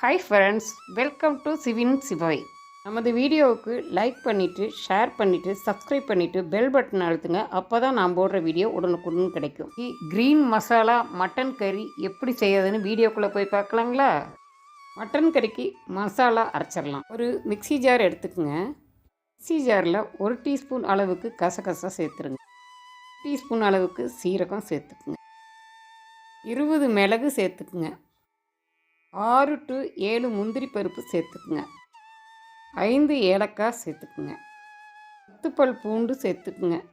Hi friends welcome to Shivin Shivay நமது வீடியோவுக்கு like பண்ணிவிட்டு ஷேர் பண்ணிவிட்டு சப்ஸ்கிரைப் பண்ணிவிட்டு பெல் பட்டன் அழுத்துங்க. அப்போ தான் நான் போடுற வீடியோ உடனுக்குடன் கிடைக்கும். க்ரீன் மசாலா மட்டன் கறி எப்படி செய்யறதுன்னு வீடியோக்குள்ளே போய் பார்க்கலாங்களா? மட்டன் கறிக்கு மசாலா அரைச்சிடலாம். ஒரு மிக்ஸி ஜார் எடுத்துக்கோங்க. மிக்ஸி ஜாரில் ஒரு டீஸ்பூன் அளவுக்கு கசகசா சேர்த்துருங்க. டீஸ்பூன் அளவுக்கு சீரகம் சேர்த்துக்குங்க. இருபது மிளகு சேர்த்துக்குங்க. ஆறு டு ஏழு முந்திரி பருப்பு சேர்த்துக்குங்க. ஐந்து ஏலக்காய் சேர்த்துக்குங்க. பத்துப்பல் பூண்டு சேர்த்துக்குங்க.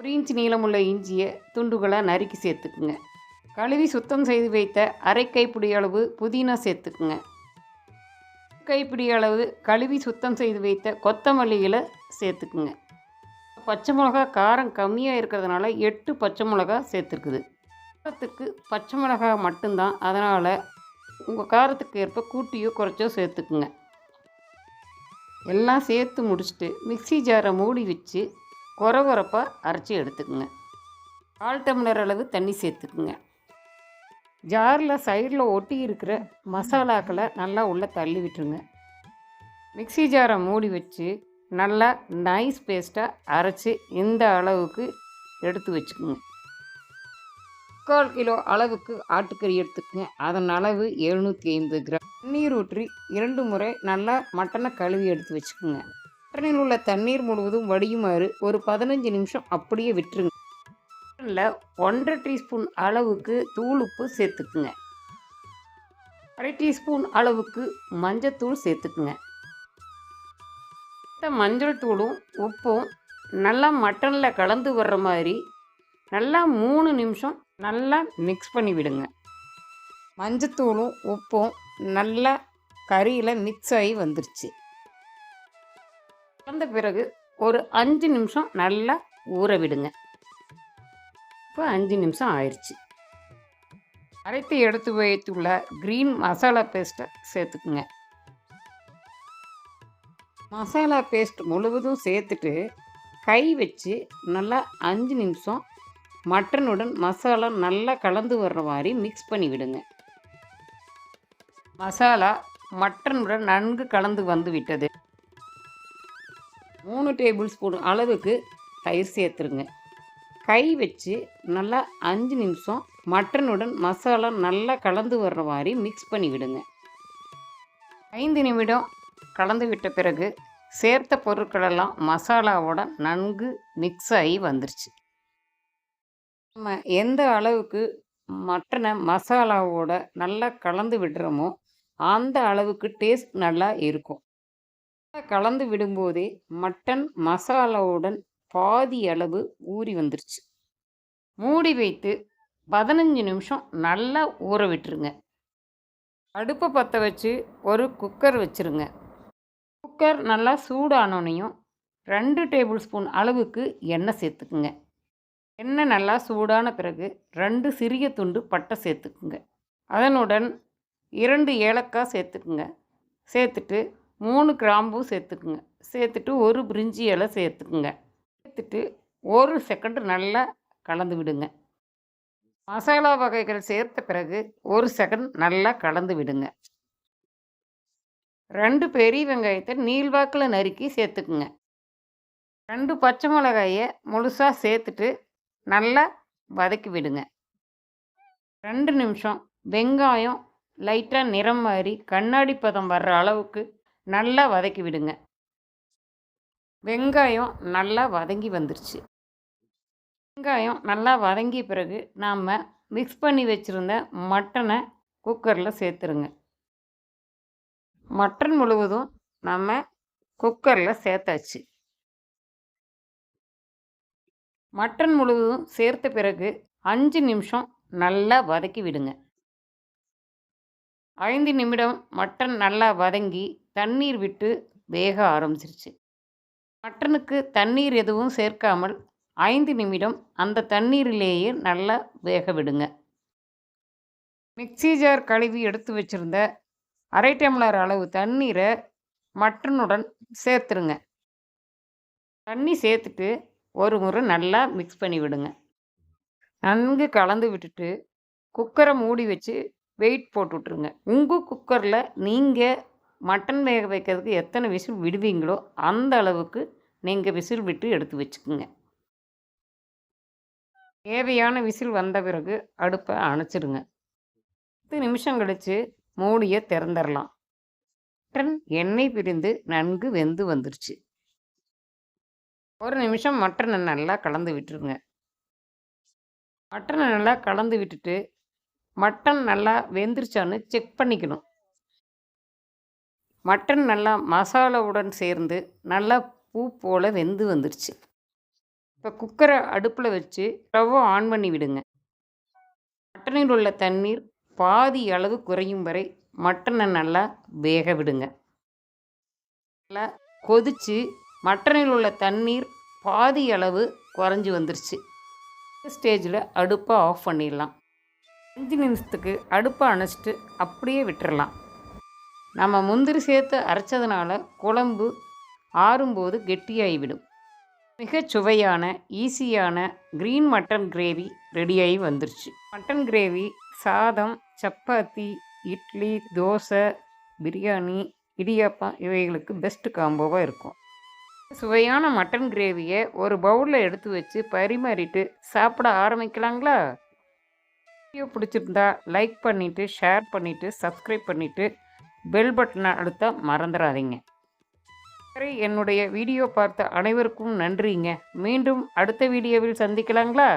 ஒரு இன்ச் நீளமுள்ள இஞ்சியை துண்டுகளாக நறுக்கி சேர்த்துக்குங்க. கழுவி சுத்தம் செய்து வைத்த அரை கைப்பிடி அளவு புதினா சேர்த்துக்குங்க. கைப்பிடி அளவு கழுவி சுத்தம் செய்து வைத்த கொத்தமல்லியில் சேர்த்துக்குங்க. பச்சை மிளகா காரம் கம்மியாக இருக்கிறதுனால எட்டு பச்சை மிளகா சேர்த்துருக்குது. காரத்துக்கு பச்சை மிளகா மட்டும்தான். அதனால் உங்கள் காரத்துக்கு ஏற்ப கூட்டியோ குறைச்சோ சேர்த்துக்குங்க. எல்லாம் சேர்த்து முடிச்சுட்டு மிக்ஸி ஜாரை மூடி வச்சு குறை குறைப்பாக அரைச்சி எடுத்துக்குங்க. கால் டம்ளர் அளவு தண்ணி சேர்த்துக்குங்க. ஜாரில் சைடில் ஒட்டி இருக்கிற மசாலாக்களை நல்லா உள்ளே தள்ளி விட்டுருங்க. மிக்ஸி ஜாரை மூடி வச்சு நல்லா நைஸ் பேஸ்ட்டாக அரைச்சி இந்த அளவுக்கு எடுத்து வச்சுக்கோங்க. முக்கால் கிலோ அளவுக்கு ஆட்டுக்கறி எடுத்துக்கங்க. அதன் அளவு எழுநூற்றி ஐம்பது கிராம். தண்ணீர் ஊற்றி இரண்டு முறை நல்லா மட்டனை கழுவி எடுத்து வச்சுக்கோங்க. மட்டனில் உள்ள தண்ணீர் முழுவதும் வடியுமாறு ஒரு பதினஞ்சு நிமிஷம் அப்படியே விட்டுருங்க. மட்டனில் ஒன்றரை டீஸ்பூன் அளவுக்கு தூள் உப்பு சேர்த்துக்குங்க. அரை டீஸ்பூன் அளவுக்கு மஞ்சத்தூள் சேர்த்துக்குங்க. மஞ்சள் தூளும் உப்பும் நல்லா மட்டனில் கலந்து வர்ற மாதிரி நல்லா மூணு நிமிஷம் நல்லா மிக்ஸ் பண்ணி விடுங்க. மஞ்சத்தூளும் உப்பும் நல்லா கறியில் மிக்ஸ் ஆகி வந்துருச்சு. வந்த பிறகு ஒரு அஞ்சு நிமிஷம் நல்லா ஊற விடுங்க. இப்போ அஞ்சு நிமிஷம் ஆயிடுச்சு அரைத்து எடுத்து வைத்துள்ள க்ரீன் மசாலா பேஸ்ட்டை சேர்த்துக்குங்க. மசாலா பேஸ்ட் முழுவதும் சேர்த்துட்டு கை வச்சு நல்லா அஞ்சு நிமிஷம் மட்டனுடன் மசாலா நல்லா கலந்து வர்ற மாதிரி மிக்ஸ் பண்ணி விடுங்க. மசாலா மட்டனுடன் நன்கு கலந்து வந்து விட்டது. மூணு டேபிள் ஸ்பூன் அளவுக்கு தயிர் சேர்த்துருங்க. கை வச்சு நல்லா அஞ்சு நிமிஷம் மட்டனுடன் மசாலா நல்லா கலந்து வர்ற மாதிரி மிக்ஸ் பண்ணி விடுங்க. ஐந்து நிமிடம் கலந்து விட்ட பிறகு சேர்த்த பொருட்களெல்லாம் மசாலாவோட நன்கு மிக்ஸ் ஆகி வந்துருச்சு. நம்ம எந்த அளவுக்கு மட்டனை மசாலாவோட நல்லா கலந்து விடுறோமோ அந்த அளவுக்கு டேஸ்ட் நல்லா இருக்கும். கலந்து விடும்போதே மட்டன் மசாலாவுடன் பாதி அளவு ஊறி வந்துருச்சு. மூடி வைத்து பதினஞ்சு நிமிஷம் நல்லா ஊற விட்டுருங்க. அடுப்பை பற்ற வச்சு ஒரு குக்கர் வச்சுருங்க. குக்கர் நல்லா சூடானோனையும் ரெண்டு டேபிள் ஸ்பூன் அளவுக்கு எண்ணெய் சேர்த்துக்குங்க. எண்ணெய் நல்லா சூடான பிறகு ரெண்டு சிறிய துண்டு பட்டை சேர்த்துக்குங்க. அதனுடன் இரண்டு ஏலக்காய் சேர்த்துக்குங்க. சேர்த்துட்டு மூணு கிராம்பும் சேர்த்துக்குங்க. சேர்த்துட்டு ஒரு பிரிஞ்சி இலை சேர்த்துக்குங்க. சேர்த்துட்டு ஒரு செகண்டு நல்லா கலந்து விடுங்க. மசாலா வகைகள் சேர்த்த பிறகு ஒரு செகண்ட் நல்லா கலந்து விடுங்க. ரெண்டு பெரிய வெங்காயத்தை நீள்வாக்கில் நறுக்கி சேர்த்துக்குங்க. ரெண்டு பச்சை மிளகாயை முழுசாக சேர்த்துட்டு நல்லா வதக்கி விடுங்க. ரெண்டு நிமிஷம் வெங்காயம் லைட்டாக நிறம் மாறி கண்ணாடி பதம் வர்ற அளவுக்கு நல்லா வதக்கி விடுங்க. வெங்காயம் நல்லா வதங்கி வந்துருச்சு. வெங்காயம் நல்லா வதங்கிய பிறகு நாம் மிக்ஸ் பண்ணி வச்சுருந்த மட்டனை குக்கரில் சேர்த்துருங்க. மட்டன் முழுவதும் நம்ம குக்கரில் சேர்த்தாச்சு. மட்டன் முழுவதும் சேர்த்த பிறகு அஞ்சு நிமிஷம் நல்லா வதக்கி விடுங்க. ஐந்து நிமிடம் மட்டன் நல்லா வதங்கி தண்ணீர் விட்டு வேக ஆரம்பிச்சிருச்சு. மட்டனுக்கு தண்ணீர் எதுவும் சேர்க்காமல் ஐந்து நிமிடம் அந்த தண்ணீரிலேயே நல்லா வேக விடுங்க. மிக்ஸி ஜார் கழுவி எடுத்து வச்சுருந்த அரை டம்ளர் அளவு தண்ணீரை மட்டனுடன் சேர்த்துருங்க. தண்ணி சேர்த்துட்டு ஒரு முறை நல்லா மிக்ஸ் பண்ணி விடுங்க. நன்கு கலந்து விட்டுட்டு குக்கரை மூடி வச்சு வெயிட் போட்டு விட்ருங்க உங்கள் குக்கரில் நீங்கள் மட்டன் வேக வைக்கிறதுக்கு எத்தனை விசில் விடுவீங்களோ அந்த அளவுக்கு நீங்கள் விசில் விட்டு எடுத்து வச்சுக்குங்க. தேவையான விசில் வந்த பிறகு அடுப்பை அணைச்சிடுங்க. பத்து நிமிஷம் கழித்து மூடியை திறந்துடலாம் மட்டன் எண்ணெய் பிரிந்து நன்கு வெந்து வந்துருச்சு. ஒரு நிமிஷம் மட்டனை நல்லா கலந்து விட்டுருங்க. மட்டனை நல்லா கலந்து விட்டுட்டு மட்டன் நல்லா வெந்துருச்சான்னு செக் பண்ணிக்கணும். மட்டன் நல்லா மசாலாவுடன் சேர்ந்து நல்லா பூ போல் வெந்து வந்துருச்சு. இப்போ குக்கரை அடுப்பில் வச்சு ஸ்டவ்வை ஆன் பண்ணி விடுங்க. மட்டனில் உள்ள தண்ணீர் பாதி அளவு குறையும் வரை மட்டனை நல்லா வேக விடுங்க. நல்லா கொதித்து மட்டனில் உள்ள தண்ணீர் பாதி அளவு குறைஞ்சி வந்துருச்சு. ஸ்டேஜில் அடுப்பை ஆஃப் பண்ணிடலாம். அஞ்சு நிமிஷத்துக்கு அடுப்பை அணைச்சிட்டு அப்படியே விட்டுறலாம். நம்ம முந்திரி சேர்த்து அரைச்சதுனால குழம்பு ஆறும்போது கெட்டியாகிவிடும் மிகச் சுவையான ஈஸியான க்ரீன் மட்டன் கிரேவி ரெடியாகி வந்துருச்சு. மட்டன் கிரேவி சாதம் சப்பாத்தி இட்லி தோசை பிரியாணி இடியாப்பம் இவைகளுக்கு பெஸ்ட்டு காம்போவாக இருக்கும். சுவையான மட்டன் கிரேவியை ஒரு பவுலில் எடுத்து வச்சு பரிமாறிட்டு சாப்பிட ஆரம்பிக்கலாங்களா? வீடியோ பிடிச்சிருந்தா லைக் பண்ணிவிட்டு ஷேர் பண்ணிவிட்டு சப்ஸ்கிரைப் பண்ணிவிட்டு பெல் பட்டனை அழுத்த மறந்துடாதீங்க சரி என்னுடைய வீடியோ பார்த்த அனைவருக்கும் நன்றிங்க. மீண்டும் அடுத்த வீடியோவில் சந்திக்கலாங்களா?